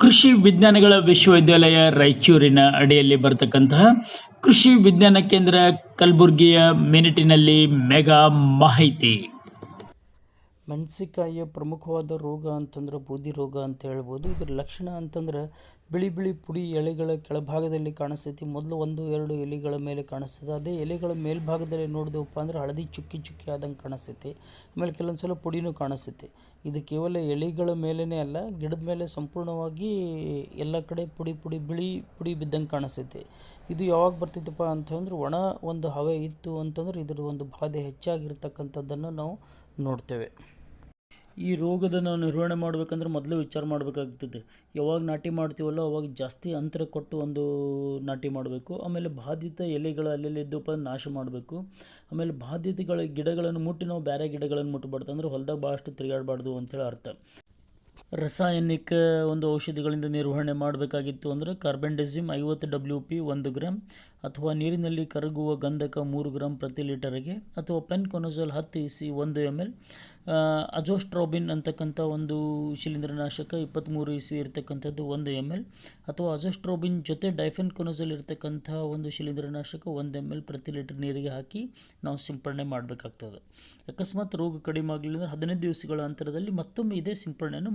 ಕೃಷಿ ವಿಜ್ಞಾನಗಳ ವಿಶ್ವವಿದ್ಯಾಲಯ ರಾಯಚೂರಿನ ಅಡಿಯಲ್ಲಿ ಬರತಕ್ಕಂತಹ ಕೃಷಿ ವಿಜ್ಞಾನ ಕೇಂದ್ರ ಕಲಬುರಗಿಯ ಮಿನಿಟಿನಲ್ಲಿ ಮೆಗಾ ಮಾಹಿತಿ. ಮೆಣಸಿಕಾಯಿಯ ಪ್ರಮುಖವಾದ ರೋಗ ಅಂತಂದ್ರೆ ಬೂದಿ ರೋಗ ಅಂತ ಹೇಳ್ಬೋದು. ಇದರ ಲಕ್ಷಣ ಅಂತಂದ್ರೆ ಬಿಳಿ ಬಿಳಿ ಪುಡಿ ಎಲೆಗಳ ಕೆಳಭಾಗದಲ್ಲಿ ಕಾಣಿಸ್ತೈತಿ. ಮೊದಲು ಒಂದು, ಎರಡು ಎಲೆಗಳ ಮೇಲೆ ಕಾಣಿಸ್ತದೆ. ಅದೇ ಎಲೆಗಳ ಮೇಲ್ಭಾಗದಲ್ಲಿ ನೋಡಿದೆವಪ್ಪ ಅಂದ್ರೆ ಹಳದಿ ಚುಕ್ಕಿ ಚುಕ್ಕಿ ಆದಂಗೆ ಕಾಣಿಸ್ತೈತಿ. ಆಮೇಲೆ ಕೆಲವೊಂದು ಸಲ ಪುಡಿನೂ ಕಾಣಿಸ್ತೈತಿ. ಇದು ಕೇವಲ ಎಲೆಗಳ ಮೇಲೇ ಅಲ್ಲ, ಗಿಡದ ಮೇಲೆ ಸಂಪೂರ್ಣವಾಗಿ ಎಲ್ಲ ಕಡೆ ಪುಡಿ ಪುಡಿ, ಬಿಳಿ ಪುಡಿ ಬಿದ್ದಂಗೆ ಕಾಣಿಸ್ತೈತಿ. ಇದು ಯಾವಾಗ ಬರ್ತೈತಪ್ಪ ಅಂತಂದ್ರೆ ಒಣ ಒಂದು ಹವೆ ಇತ್ತು ಅಂತಂದ್ರೆ ಇದರ ಒಂದು ಬಾಧೆ ಹೆಚ್ಚಾಗಿರ್ತಕ್ಕಂಥದ್ದನ್ನು ನಾವು ನೋಡ್ತೇವೆ. ಈ ರೋಗದ ನಾವು ನಿರ್ವಹಣೆ ಮಾಡಬೇಕಂದ್ರೆ ಮೊದಲು ವಿಚಾರ ಮಾಡಬೇಕಾಗ್ತದೆ. ಯಾವಾಗ ನಾಟಿ ಮಾಡ್ತೀವಲ್ಲ ಅವಾಗ ಜಾಸ್ತಿ ಅಂತರ ಕೊಟ್ಟು ಒಂದು ನಾಟಿ ಮಾಡಬೇಕು. ಆಮೇಲೆ ಬಾಧಿತ ಎಲೆಗಳು ಅಲ್ಲೆಲ್ಲಿ ಇದ್ದಪ್ಪ ನಾಶ ಮಾಡಬೇಕು. ಆಮೇಲೆ ಬಾಧಿತಗಳ ಗಿಡಗಳನ್ನು ಮುಟ್ಟಿ ನಾವು ಬೇರೆ ಗಿಡಗಳನ್ನು ಮುಟ್ಟಬಾರ್ದು ಅಂದ್ರೆ ಹೊಲ್ದಾಗ ಭಾಳಷ್ಟು ತಿರುಗಾಡಬಾರ್ದು ಅಂತೇಳಿ ಅರ್ಥ. ರಾಸಾಯನಿಕ ಒಂದು ಔಷಧಿಗಳಿಂದ ನಿರ್ವಹಣೆ ಮಾಡಬೇಕಾಗಿತ್ತು ಅಂದರೆ ಕಾರ್ಬೆಂಡೆಸಿಮ್ ಐವತ್ತು ಡಬ್ಲ್ಯೂ ಪಿ ಒಂದು ಗ್ರಾಮ್ ಅಥವಾ ನೀರಿನಲ್ಲಿ ಕರಗುವ ಗಂಧಕ ಮೂರು ಗ್ರಾಮ್ ಪ್ರತಿ ಲೀಟರಿಗೆ ಅಥವಾ ಪೆನ್ ಕೊನೋಸೋಲ್ ಹತ್ತು ಇಸಿ ಒಂದು ಎಂ ಎಲ್ ಅಜೋಸ್ಟ್ರೋಬಿನ್ ಅಂತಕ್ಕಂಥ ಒಂದು ಶಿಲೀಂಧ್ರನಾಶಕ ಇಪ್ಪತ್ತ್ಮೂರು ಇಸಿ ಇರತಕ್ಕಂಥದ್ದು ಒಂದು ಎಂ ಎಲ್ ಅಥವಾ ಅಜೋಸ್ಟ್ರೋಬಿನ್ ಜೊತೆ ಡೈಫೆನ್ ಕೊನೋಸೋಲ್ ಇರತಕ್ಕಂಥ ಒಂದು ಶಿಲೀಂಧ್ರನಾಶಕ ಒಂದು ಎಂ ಎಲ್ ಪ್ರತಿ ಲೀಟರ್ ನೀರಿಗೆ ಹಾಕಿ ನಾವು ಸಿಂಪಡಣೆ ಮಾಡಬೇಕಾಗ್ತದೆ. ಅಕಸ್ಮಾತ್ ರೋಗ ಕಡಿಮೆ ಆಗಲಿಲ್ಲ ಅಂದರೆ ಹದಿನೈದು ದಿವಸಗಳ ಅಂತರದಲ್ಲಿ ಮತ್ತೊಮ್ಮೆ ಇದೇ ಸಿಂಪಡಣೆಯನ್ನು